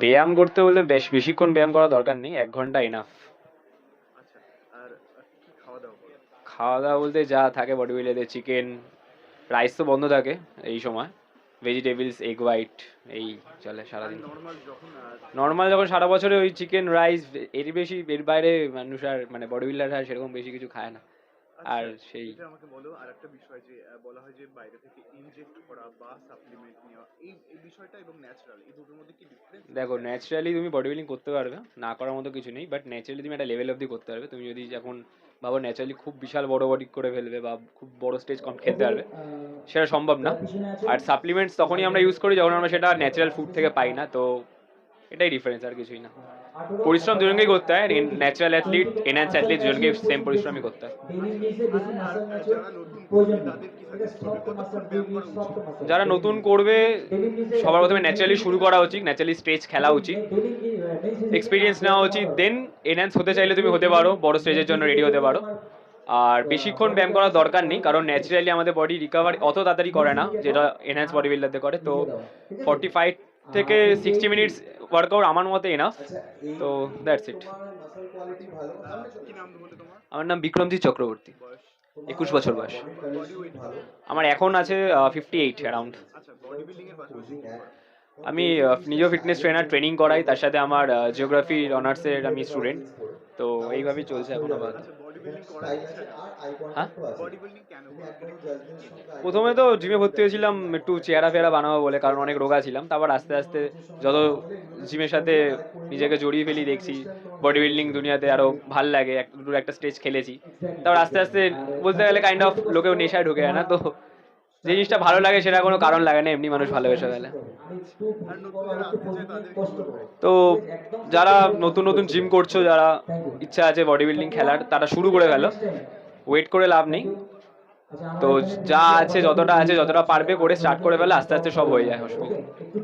ব্যায়াম করতে হলে বেশ বেশিক্ষণ ব্যায়াম করা দরকার নেই এক ঘণ্টা এনাফ আচ্ছা আর আর খাওয়া দাওয়া বলতে যা থাকে বডি বিল্ডারদের চিকেন রাইস তো বন্ধ থাকে এই সময়। ভেজিটেবলস এগ হোয়াইট এই চলে সারাদিন। নর্মাল যখন সারা বছরে ওই চিকেন রাইস এর বেশি এর বাইরে মানুষ আর মানে বডি বিল্ডার আর সেরকম বেশি কিছু খায় না। আর আচ্ছা, সেই আমাকে বলো আর একটা বিষয় যে বলা হয় যে বাইরে থেকে ইনজেক্ট করা বা সাপ্লিমেন্ট নেওয়া এই বিষয়টা এবং ন্যাচারাল এই দুটোর মধ্যে কি ডিফারেন্স দেখো ন্যাচারালি তুমি বডি বিল্ডিং করতে পারবে, না করার মতো কিছু নেই বাট ন্যাচারালি তুমি একটা লেভেল অবধি করতে পারবে। তুমি যদি এখন ভাবো ন্যাচারালি খুব বিশাল বড় বডি করে ফেলবে বা খুব বড় স্টেজ কম খেলতে পারবে, সেটা সম্ভব না। আর সাপ্লিমেন্টস তখনই আমরা ইউজ করি যখন আমরা সেটা ন্যাচারাল ফুড থেকে পাই না, তো এটাই ডিফারেন্স আর কিছুই না। পরিশ্রম দুজনকেই করতে হয় ন্যাচারাল অ্যাথলিট এনহ্যান্স অ্যাথলিট দুজনকেই সেম পরিশ্রমই করতে হয়। যারা নতুন করবে, সবার প্রথমে ন্যাচারালি শুরু করা উচিত ন্যাচারালি স্টেজ খেলা উচিত। এক্সপিরিয়েন্স নেওয়া উচিত দেন এনহ্যান্স হতে চাইলে তুমি হতে পারো, বড় স্টেজের জন্য রেডি হতে পারো। আর বেশিক্ষণ ব্যায়াম করার দরকার নেই, কারণ ন্যাচারালি আমাদের বডি রিকভার অত তাড়াতাড়ি করে না, যেটা এনহ্যান্স বডি বিল্ডারদের করে। তো ফর্টি ফাইভ থেকে সিক্সটি মিনিটস ওয়ার্কআউট আমার মতে এনাফ তো দ্যাটস ইট কি নাম বলে তোমার? আমার নাম বিক্রমজিৎ চক্রবর্তী। একুশ বছর বয়স। আমার এখন আছে ফিফটি এইট অ্যারাউন্ড আমি নিজেও ফিটনেস ট্রেনার ট্রেনিং করাই তার সাথে আমার জিওগ্রাফি অনার্সের আমি স্টুডেন্ট তো এইভাবেই চলছে এখন করো? প্রথমে তো জিমে ভর্তি হয়েছিলাম একটু চেহারা ফেরা বানাবো বলে কারণ অনেক রোগা ছিলাম তারপর আস্তে আস্তে যত জিমের সাথে নিজেকে জড়িয়ে ফেলি দেখছি বডি বিল্ডিং দুনিয়াতে আরও ভালো লাগে। এক- দুটো একটা স্টেজ খেলেছি। তারপর আস্তে আস্তে বলতে গেলে কাইন্ড অফ লোকেও নেশায় ঢুকে যায় না তো যে জিনিসটা ভালো লাগে সেটা কোনো কারণ লাগে না এমনি মানুষ ভালোবেসে ফেলে। তো যারা নতুন নতুন জিম করছ, যারা ইচ্ছা আছে বডি বিল্ডিং খেলার, তারা শুরু করে গেল ওয়েট করে লাভ নেই তো যা আছে, যতটা আছে, যতটা পারবে করে স্টার্ট করে ফেলে, আস্তে আস্তে সব হয়ে যায়।